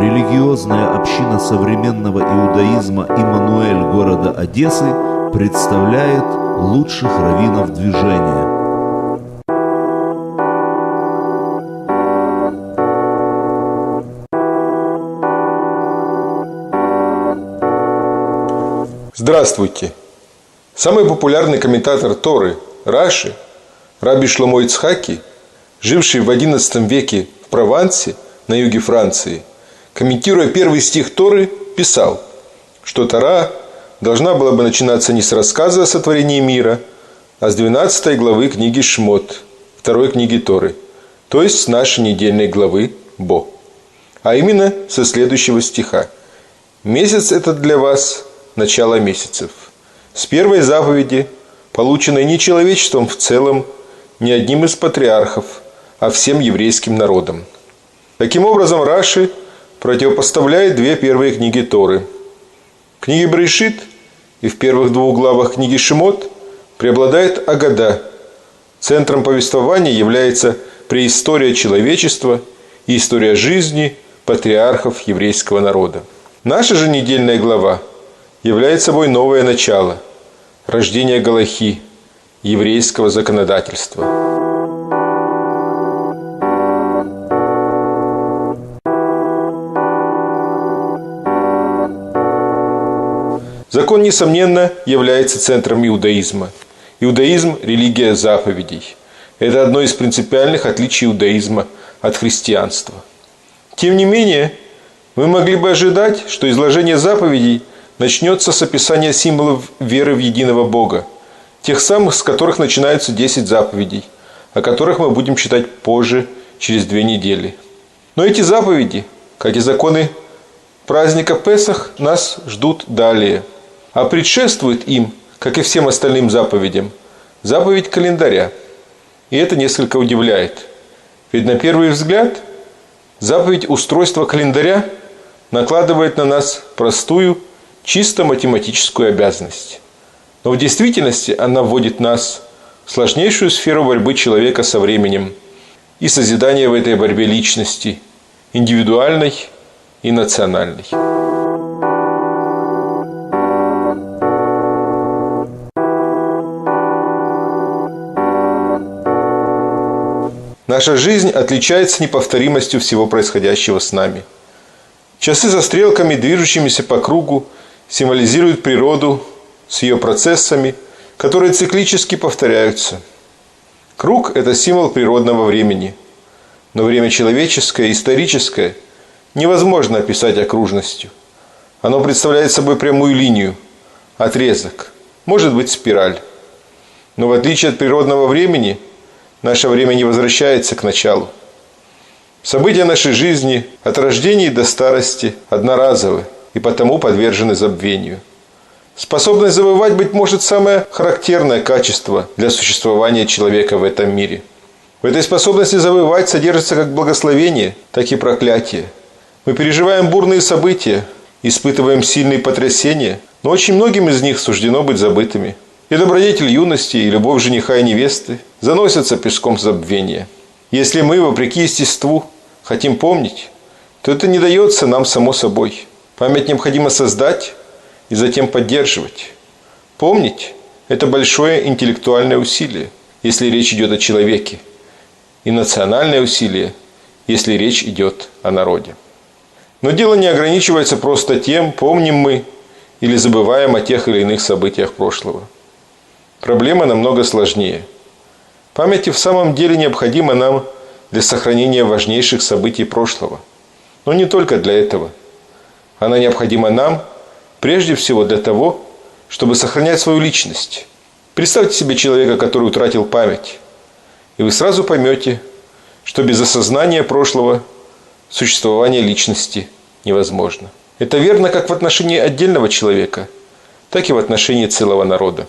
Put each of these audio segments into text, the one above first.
религиозная община современного иудаизма Иммануэль города Одессы представляет лучших раввинов движения. Здравствуйте! Самый популярный комментатор Торы Раши, Раби Шломо Ицхаки, живший в XI веке в Провансе на юге Франции, комментируя первый стих Торы, писал, что Тора должна была бы начинаться не с рассказа о сотворении мира, а с 12 главы книги Шмот, второй книги Торы, то есть с нашей недельной главы Бо. А именно со следующего стиха. «Месяц этот для вас – начало месяцев. С первой заповеди, полученной не человечеством в целом, не одним из патриархов, а всем еврейским народом». Таким образом, Раши противопоставляет две первые книги Торы. Книги Брейшит и в первых двух главах книги Шимот преобладает Агада. Центром повествования является преистория человечества и история жизни патриархов еврейского народа. Наша же недельная глава является собой новое начало – рождение Галахи, еврейского законодательства. Закон, несомненно, является центром иудаизма. Иудаизм – религия заповедей. Это одно из принципиальных отличий иудаизма от христианства. Тем не менее, мы могли бы ожидать, что изложение заповедей начнется с описания символов веры в единого Бога, тех самых, с которых начинаются 10 заповедей, о которых мы будем читать позже, через две недели. Но эти заповеди, как и законы праздника Песах, нас ждут далее – а предшествует им, как и всем остальным заповедям, заповедь календаря. И это несколько удивляет. Ведь на первый взгляд заповедь устройства календаря накладывает на нас простую, чисто математическую обязанность. Но в действительности она вводит нас в сложнейшую сферу борьбы человека со временем и созидания в этой борьбе личности, индивидуальной и национальной. Наша жизнь отличается неповторимостью всего происходящего с нами. Часы со стрелками, движущимися по кругу, символизируют природу с ее процессами, которые циклически повторяются. Круг – это символ природного времени. Но время человеческое, историческое, невозможно описать окружностью. Оно представляет собой прямую линию, отрезок, может быть спираль. Но в отличие от природного времени – Наше время не возвращается к началу. События нашей жизни от рождения до старости одноразовы и потому подвержены забвению. Способность забывать, быть может, самое характерное качество для существования человека в этом мире. В этой способности забывать содержится как благословение, так и проклятие. Мы переживаем бурные события, испытываем сильные потрясения, но очень многим из них суждено быть забытыми – и добродетель юности, и любовь жениха и невесты заносятся песком забвения. Если мы, вопреки естеству, хотим помнить, то это не дается нам само собой. Память необходимо создать и затем поддерживать. Помнить – это большое интеллектуальное усилие, если речь идет о человеке, и национальное усилие, если речь идет о народе. Но дело не ограничивается просто тем, помним мы или забываем о тех или иных событиях прошлого – Проблема намного сложнее. Память в самом деле необходима нам для сохранения важнейших событий прошлого. Но не только для этого. Она необходима нам прежде всего для того, чтобы сохранять свою личность. Представьте себе человека, который утратил память, и вы сразу поймете, что без осознания прошлого существование личности невозможно. Это верно как в отношении отдельного человека, так и в отношении целого народа.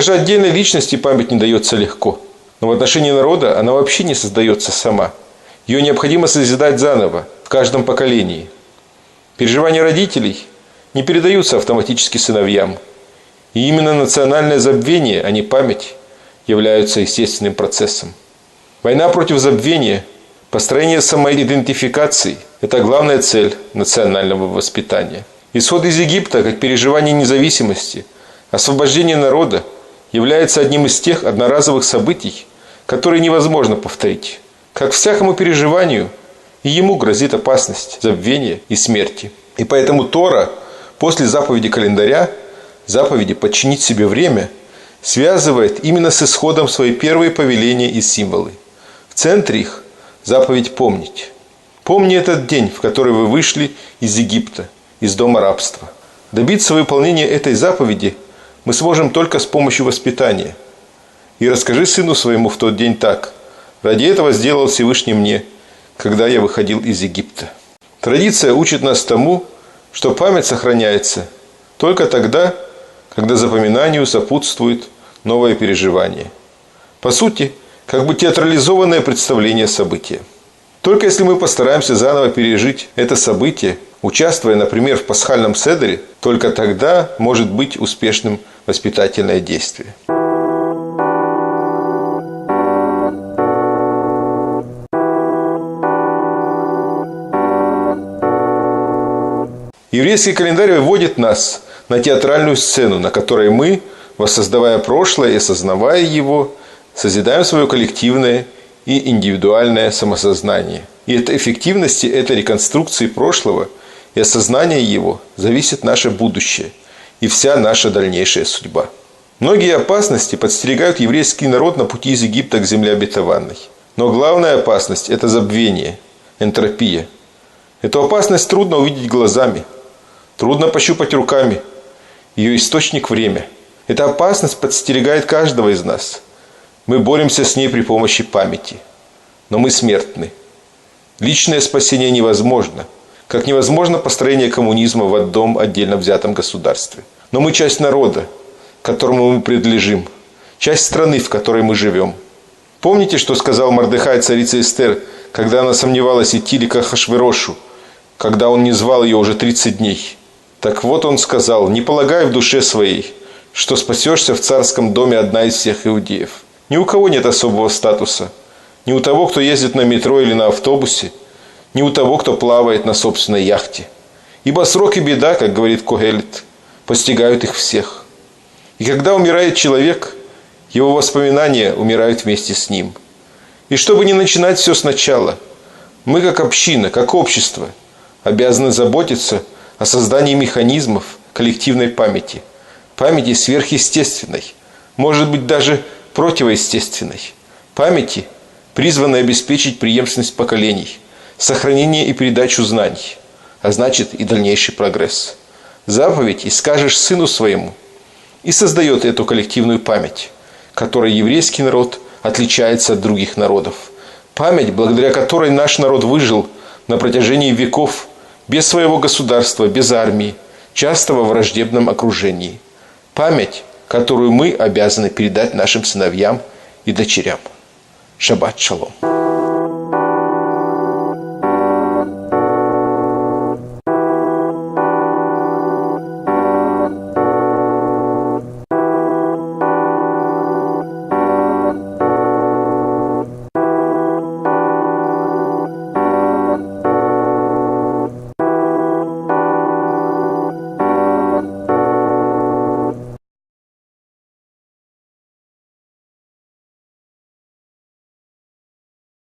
Даже отдельной личности память не дается легко. Но в отношении народа она вообще не создается сама. Ее необходимо созидать заново, в каждом поколении. Переживания родителей не передаются автоматически сыновьям. И именно национальное забвение, а не память, являются естественным процессом. Война против забвения, построение самоидентификации – это главная цель национального воспитания. Исход из Египта, как переживание независимости, освобождение народа, является одним из тех одноразовых событий, которые невозможно повторить. Как всякому переживанию, и ему грозит опасность забвения и смерти. И поэтому Тора после заповеди календаря, заповеди подчинить себе время, связывает именно с исходом свои первые повеления и символы. В центре их заповедь помнить. Помни этот день, в который вы вышли из Египта, из дома рабства. Добиться выполнения этой заповеди мы сможем только с помощью воспитания. И расскажи сыну своему в тот день так. Ради этого сделал Всевышний мне, когда я выходил из Египта. Традиция учит нас тому, что память сохраняется только тогда, когда запоминанию сопутствует новое переживание. По сути, как бы театрализованное представление события. Только если мы постараемся заново пережить это событие, участвуя, например, в пасхальном седере, только тогда может быть успешным воспитательное действие. Еврейский календарь выводит нас на театральную сцену, на которой мы, воссоздавая прошлое и осознавая его, созидаем свое коллективное и индивидуальное самосознание. И от эффективности этой реконструкции прошлого и осознания его зависит наше будущее и вся наша дальнейшая судьба. Многие опасности подстерегают еврейский народ на пути из Египта к земле обетованной. Но главная опасность – это забвение, энтропия. Эту опасность трудно увидеть глазами – Трудно пощупать руками. Ее источник – время. Эта опасность подстерегает каждого из нас. Мы боремся с ней при помощи памяти. Но мы смертны. Личное спасение невозможно. Как невозможно построение коммунизма в одном отдельно взятом государстве. Но мы часть народа, которому мы принадлежим. Часть страны, в которой мы живем. Помните, что сказал Мардыхай царице Эстер, когда она сомневалась идти ли к Ахашверошу, когда он не звал ее уже 30 дней? Так вот он сказал, не полагай в душе своей, что спасешься в царском доме одна из всех иудеев. Ни у кого нет особого статуса. Ни у того, кто ездит на метро или на автобусе, ни у того, кто плавает на собственной яхте. Ибо срок и беда, как говорит Когелит, постигают их всех. И когда умирает человек, его воспоминания умирают вместе с ним. И чтобы не начинать все сначала, мы как община, как общество, обязаны заботиться – о создании механизмов коллективной памяти. Памяти сверхъестественной, может быть даже противоестественной. Памяти, призванной обеспечить преемственность поколений, сохранение и передачу знаний, а значит и дальнейший прогресс. Заповедь «И скажешь сыну своему» и создает эту коллективную память, которой еврейский народ отличается от других народов. Память, благодаря которой наш народ выжил на протяжении веков без своего государства, без армии, часто во враждебном окружении. Память, которую мы обязаны передать нашим сыновьям и дочерям. Шаббат шалом.